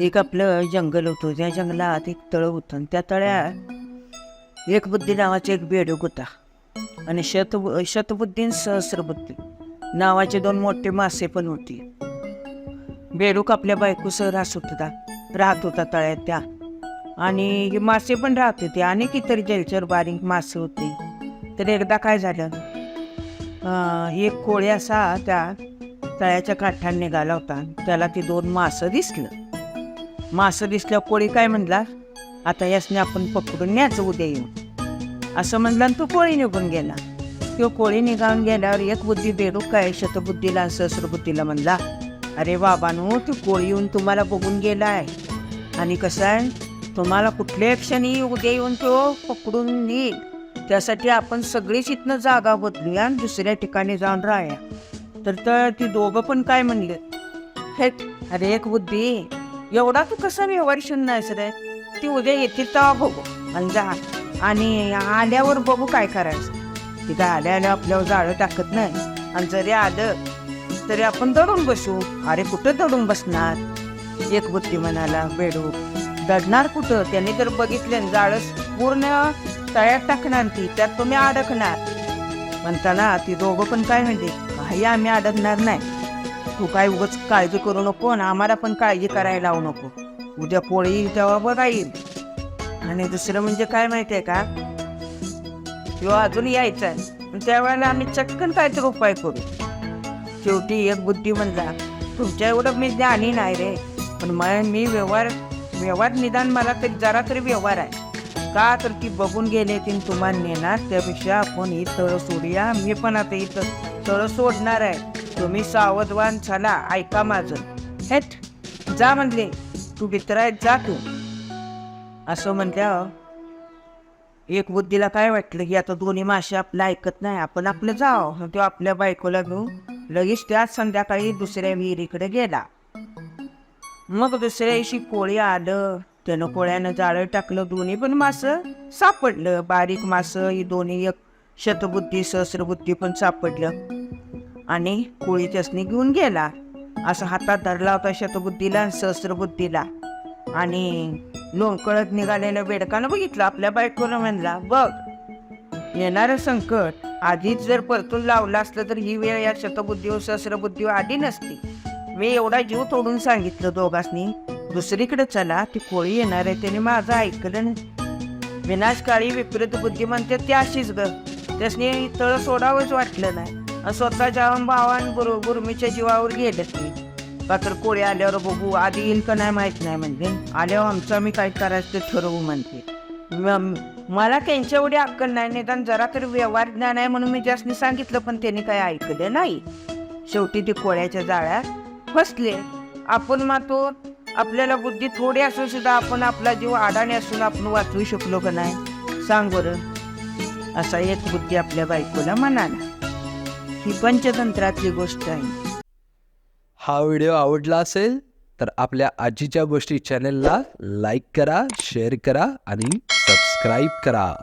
एक आपलं जंगल होतं. त्या जंगलात एक तळं होतं आणि त्या तळ्यात एक बुद्धी नावाचा एक बेडूक होता. आणि शत शतबुद्धी सहस्रबुद्धी नावाचे दोन मोठे मासे पण होते. बेडूक आपल्या बायकोसह राहत होता राहत होता तळ्यात त्या. आणि हे मासे पण राहत होते. आणि इतर जलचर बारीक मासे होते. तर एकदा काय झालं? एक कोळी असा त्या तळ्याच्या काठाने निघाला होता. त्याला ती दोन मासं दिसलं. मासं दिसल्या कोळी काय म्हणला? आता यासने आपण पकडून न्यायचं उद्या येऊन असं म्हणला आणि तो कोळी निघून गेला. तो कोळी निघावून गेल्यावर एक बुद्धी बेडूक काय शतबुद्धीला सहस्रबुद्धीला म्हणला अरे बाबानू ती कोळी येऊन तुम्हाला बघून गेला आहे. आणि कसं आहे? तुम्हाला कुठल्या क्षणी उद्या येऊन तो पकडून नेईल? त्यासाठी आपण सगळीच इथनं जागा बदलूया आणि दुसऱ्या ठिकाणी जाऊन राहूया. तर तर ती दोघं पण काय म्हणले? हे अरे एक बुद्धी एवढा तू कसा व्यवहार शून्य रे? ती उद्या येतील तेव्हा बघू. आणि जा. आणि आल्यावर बघू काय करायचं. तिथं आल्या आल्या आपल्यावर जाळं टाकत नाही आणि जरी आलं तरी आपण दडून बसू. अरे कुठं दडून बसणार? एक बुद्धी म्हणाला बेडू दडणार कुठं? त्यांनी जर बघितले जाळस जाळं पूर्ण तळ्यात टाकणार ती. त्यात तुम्ही अडकणार. म्हणताना ती दोघं पण काय म्हणते काही आम्ही अडकणार नाही. तू काय उगाच काळजी करू नको आणि आम्हाला पण काळजी करायला लावू नको. उद्या पोळी येईल तेव्हा बघा येईल. आणि दुसरं म्हणजे काय माहिती आहे का? किंवा अजून यायचं आहे पण त्यावेळेला आम्ही चटकन काहीतरी उपाय करू. शेवटी एक बुद्धी म्हणला तुमच्या एवढं मी ज्ञानी नाही रे. पण मग मी व्यवहार व्यवहार निदान मला तरी जरा तरी व्यवहार आहे. का तर ती बघून गेले ती तुम्हाला नेणार त्यापेक्षा आपण ही तळं सोडूया. मी पण आता इथं तळं सोडणार आहे. तुम्ही सावधवान झाला ऐका माझं. हेट जा म्हणले तू भित्रायत जा तू. असं म्हणल्यावर एक बुद्धीला काय वाटलं की आता दोन्ही मासे आपलं ऐकत नाही आपण आपलं जाव. तो आपल्या बायकोला घेऊन लगेच त्याच संध्याकाळी दुसऱ्या विहिरीकडे गेला. मग दुसऱ्या दिवशी कोळी आलं त्यानं कोळ्यानं जाळं टाकलं दोन्ही पण मासं सापडलं. बारीक मासं ही दोन्ही एक शतबुद्धी सहस्रबुद्धी पण सापडलं. आणि कोळी त्यासनी घेऊन गेला. असं हातात धरला होता शतबुद्धीला आणि सहस्रबुद्धीला. आणि लोंकळत निघालेल्या बेडकानं बघितलं आपल्या बायकोनं म्हणला बघ येणारं संकट आधीच जर परतून लावलं असलं तर ही वेळ या शतबुद्धीवर सहस्रबुद्धीवर आली नसती. मी एवढा जीव तोडून सांगितलं दोघांनी दुसरीकडे चला ती कोळी येणार आहे त्याने माझं ऐकलं नाही. विनाशकाळी विपरीत बुद्धी म्हणते ती अशीच ग. त्यासनी तळ सोडावंच वाटलं नाही. स्वतःच्या भावान गुरु गुरुमीच्या जीवावर गेलं मी का तर कोळी आल्यावर बघू आधी येईल का नाही माहीत नाही म्हणजे आल्यावर आमचं आम्ही काय करायचं ते ठरवू म्हणते. मला त्यांच्या एवढी अक्कल नाही निदान जरा तरी व्यवहार ज्ञान आहे म्हणून मी जास्त सांगितलं पण त्यांनी काही ऐकलं नाही. शेवटी ते कोळ्याच्या जाळ्यात फसले. आपण मातो आपल्याला बुद्धी थोडी असून सुद्धा आपण आपला जीव आडाणे असून आपण वाचवू शकलो का नाही? सांग बरं. असा एक बुद्धी आपल्या बायकोला म्हणाला. ही पंचतंत्रातली गोष्ट आहे. हा व्हिडिओ आवडला असेल तर आपल्या आजीच्या गोष्टी चॅनलला लाईक करा शेअर करा आणि सबस्क्राईब करा.